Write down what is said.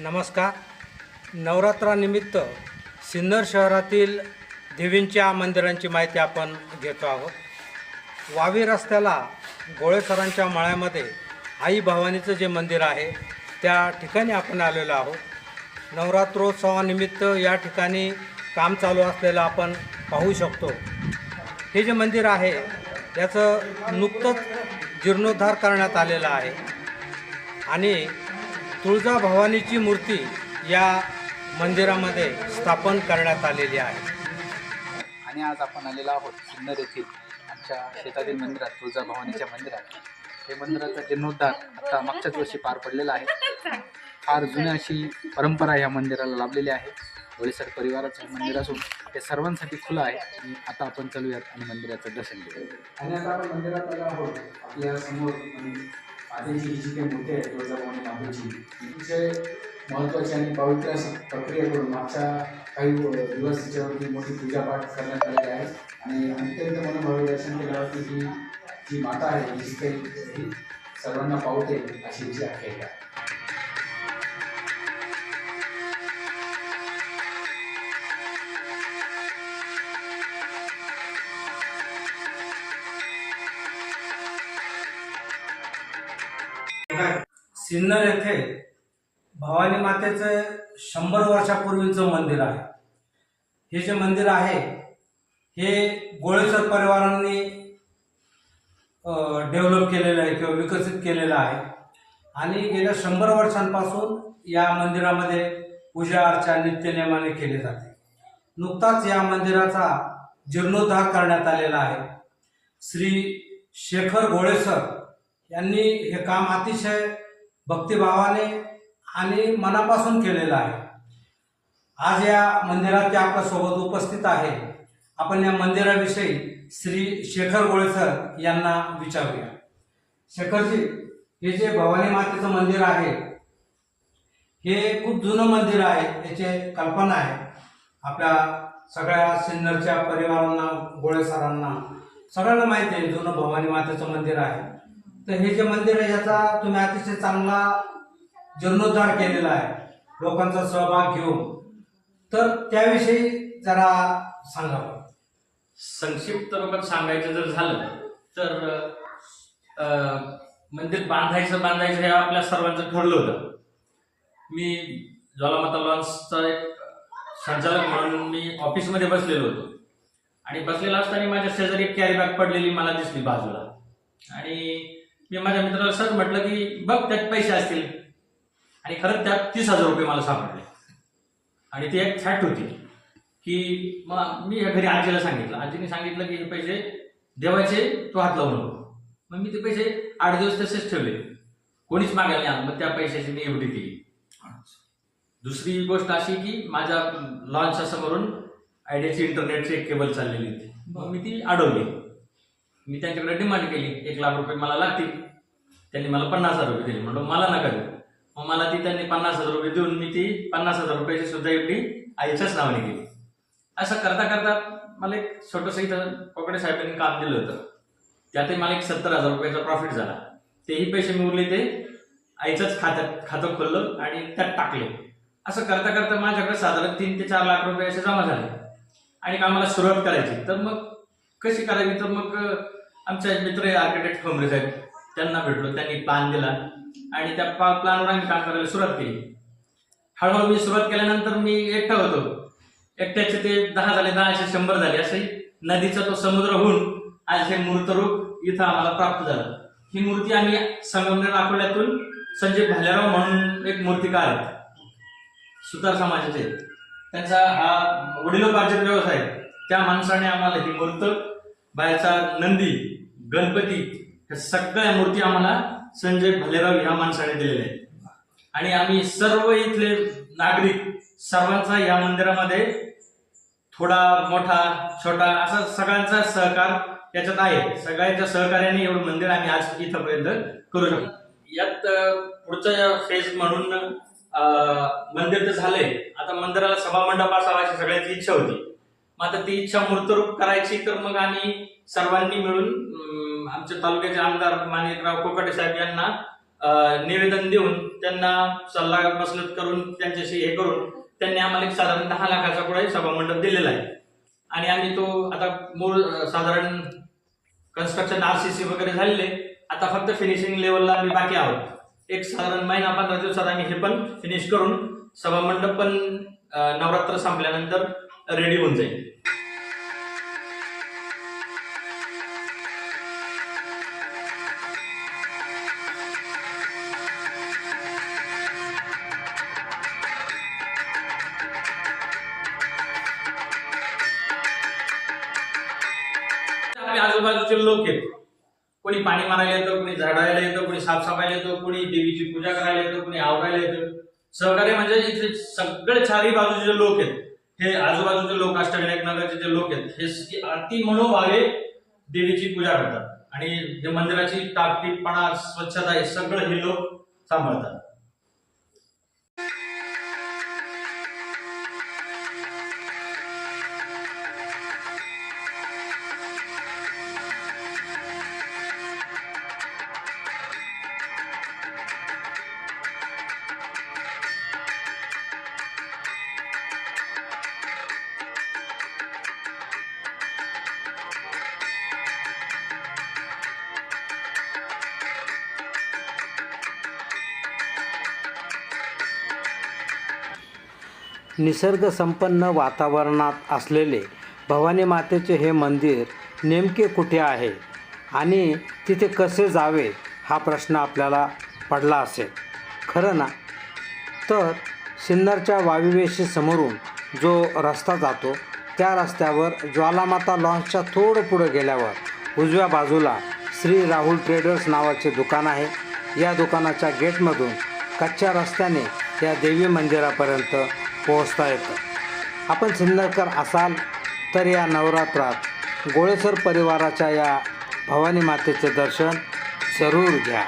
नमस्कार. नवरात्रानिमित्त सिन्नर शहरातील देवींच्या मंदिरांची माहिती आपण घेतो आहोत. वावी रस्त्याला गोळेसरांच्या मळ्यामध्ये आई भवानीचं जे मंदिर आहे त्या ठिकाणी आपण आलेलो आहोत. नवरात्रोत्सवानिमित्त या ठिकाणी काम चालू असलेलं आपण पाहू शकतो. हे जे मंदिर आहे त्याचं नुकतंच जीर्णोद्धार करण्यात आलेलं आहे. आणि तुळजाभवानीची मूर्ती या मंदिरामध्ये स्थापन करण्यात आलेली आहे. आणि आज आपण आलेलो आहोत सिन्नर येथील आमच्या शेतातील मंदिरात तुळजाभवानीच्या मंदिरात. हे मंदिराचा जीर्णोद्धार आता मागच्याच वर्षी पार पडलेला आहे. फार जुनी अशी परंपरा या मंदिराला लाभलेली आहे. वळीसर परिवाराचं हे मंदिर असून हे सर्वांसाठी खुलं आहे. आणि आता आपण चालूयात आणि मंदिराचं दर्शन घेऊया आणि आता आपण मंदिरात आलो आहोत. आपल्यासमोर आधीची जी काही मूर्ती आहेत तुळजाभवानी मातेची अतिशय महत्त्वाची आणि पवित्र अशी प्रक्रिया करून मागच्या काही दिवस तिच्यावरती मोठी पूजापाठ करण्यात आलेली आहे. आणि अत्यंत मनोभावी दर्शन केल्यावरती ही जी माता आहे ही काही सर्वांना पावते अशी जी आख्यायिका आहे. सिन्नर येथे भवानी मातेचं शंभर वर्षापूर्वीचं मंदिर आहे. हे जे मंदिर आहे हे गोळेसर परिवारांनी डेव्हलप केलेलं आहे किंवा विकसित केलेलं आहे. आणि गेल्या शंभर वर्षांपासून या मंदिरामध्ये पूजा अर्चा नित्यनेमाने केली जाते. नुकताच या मंदिराचा जीर्णोद्धार करण्यात आलेला आहे. श्री शेखर गोळेसर यांनी हे काम अतिशय भक्तिभावाने आणि मनापासून केलेलं आहे. आज या मंदिरात ते आपल्यासोबत उपस्थित आहे. आपण या मंदिराविषयी श्री शेखर गोळेसर यांना विचारूया. शेखरजी हे जे भवानी मातेचं मंदिर आहे हे खूप जुनं मंदिर आहे याची कल्पना आहे. आपल्या सगळ्या सिन्नरच्या परिवारांना गोळेसरांना सगळ्यांना माहिती आहे जुनं भवानी मातेचं मंदिर आहे. तर हे जे मंदिर आहे याचा तुम्ही अतिशय चांगला जीर्णोद्धार केलेला आहे लोकांचा सहभाग घेऊन. तर त्याविषयी जरा सांगा. संक्षिप्त रूपात सांगायचं जर झालं तर मंदिर बांधायचं बांधायचं हे आपल्या सर्वांचं ठरलं होतं. मी ज्वालामाता लॉन्सचा एक संचालक म्हणून मी ऑफिसमध्ये बसलेलो होतो. आणि बसलेला असताना माझ्या शेजारी एक कॅरी बॅग पडलेली मला दिसली बाजूला. आणि मी माझ्या मित्राला सर म्हटलं की बघ त्यात पैसे असतील. आणि खरंच त्यात तीस हजार रुपये मला सापडले. आणि ती एक फॅक्ट होती की मग मी घरी आजीला सांगितलं. आजीने सांगितलं की हे पैसे देवाचे तो हात लावू नको. मग मी ते पैसे आठ दिवस तसेच ठेवले. कोणीच मागायला नाही आलं. मग त्या पैशाची मी एवढी केली. दुसरी गोष्ट अशी की माझ्या लॉन्चच्या समोरून आयडियाची इंटरनेटची एक केबल चाललेली होती. मग मी ती अडवली. मी त्यांच्याकडे डिमांड केली. एक लाख रुपये मला लागतील. त्यांनी मला पन्नास हजार रुपये दिले. म्हणून मला नका देऊ. मग मला ती त्यांनी पन्नास हजार रुपये देऊन मी ती पन्नास हजार रुपयाची सुद्धा एवढी आईच्याच नावाने केली. असं करता करता मला एक छोटंसं इथं पकडे साहेबांनी काम दिलं होतं. त्यातही मला एक सत्तर हजार रुपयाचा प्रॉफिट झाला. तेही पैसे मी उरले ते आईचंच खात्यात खातं खोललं आणि त्यात टाकले. असं करता करता माझ्याकडे साधारण तीन ते चार लाख रुपये असे जमा झाले. आणि कामाला सुरुवात करायची. तर मग कशी करावी? तर मग आमचे मित्र आर्किटेक्ट ठोंबरे साहेब त्यांना भेटलो त्यांनी प्लॅन दिला आणि त्या प्लॅनवर आम्ही काम करायला सुरुवात केली. हळूहळू मी सुरुवात केल्यानंतर मी एकटा होतो. एकट्याचे ते दहा झाले दहाशे शंभर झाले. असे नदीचा तो समुद्र होऊन आज हे मूर्तरूप इथं आम्हाला प्राप्त झालं. ही मूर्ती आम्ही संगमनेर अकोल्यातून संजय भालेराव म्हणून एक मूर्तिकार आहेत. सुतार समाजाचे त्यांचा हा वडिलोपार्जित व्यवसाय आहे. त्या माणसाने आम्हाला ही मूर्त बाहेरचा नंदी गणपती ह्या सगळ्या मूर्ती आम्हाला संजय भलेराव ह्या माणसाने दिलेल्या आहेत. आणि आम्ही सर्व इथले नागरिक सर्वांचा या मंदिरामध्ये थोडा मोठा छोटा असा सगळ्यांचा सहकार याच्यात आहे. सगळ्यांच्या सहकार्याने एवढं मंदिर आम्ही आज इथंपर्यंत करू शकतो. यात पुढचा पुढचं फेज म्हणून मंदिर तर झालंय. आता मंदिराला सभामंडप असावा अशी सगळ्यांची इच्छा होती. मग आता ती इच्छा मूर्तरूप करायची तर मग आम्ही सर्वांनी मिळून आमच्या तालुक्याचे आमदार माणिकराव कोकाटे साहेब यांना निवेदन देऊन त्यांना सल्ला मसलत करून त्यांच्याशी हे करून त्यांनी आम्हाला एक साधारण दहा लाखाचा पुढे सभामंडप दिलेला आहे. आणि आम्ही तो आता मूळ साधारण कन्स्ट्रक्शन आरसीसी वगैरे झालेले आता फक्त फिनिशिंग लेवलला आम्ही बाकी आहोत. एक साधारण महिना पंधरा दिवसात आम्ही हे पण फिनिश करून सभामंडप पण नवरात्र संपल्यानंतर रेडी होऊन जाईल. आजूबाजूचे लोक आहेत. कोणी पाणी मारायला येतं कोणी झाडायला येतं कोणी साफसफायला येतं कोणी देवीची पूजा करायला येतं कोणी आवरायला येतं. सहकार्य म्हणजे इथे सगळे चारही बाजूचे जे लोक आहेत. हे आजूबाजूचे लोक अष्टविनायक नगरचे जे लोक आहेत हे अति मनोभावे देवीची पूजा करतात. आणि जे मंदिराची टापटीपणा स्वच्छता हे सगळं हे लोक सांभाळतात. निसर्गसंपन्न वातावरणात असलेले भवानी मातेचे हे मंदिर नेमके कुठे आहे आणि तिथे कसे जावे हा प्रश्न आपल्याला पडला असेल. खरं ना? तर सिन्नरच्या वाविवेशी समोरून जो रस्ता जातो त्या रस्त्यावर ज्वालामाता लॉन्चच्या थोडं पुढं गेल्यावर उजव्या बाजूला श्री राहुल ट्रेडर्स नावाचे दुकान आहे. या दुकानाच्या गेटमधून कच्च्या रस्त्याने या देवी मंदिरापर्यंत पोहोचता येतं आपण सिन्नरकर असाल तर या नवरात्रात गोळेसर परिवाराच्या या भवानी मातेचे दर्शन जरूर घ्या.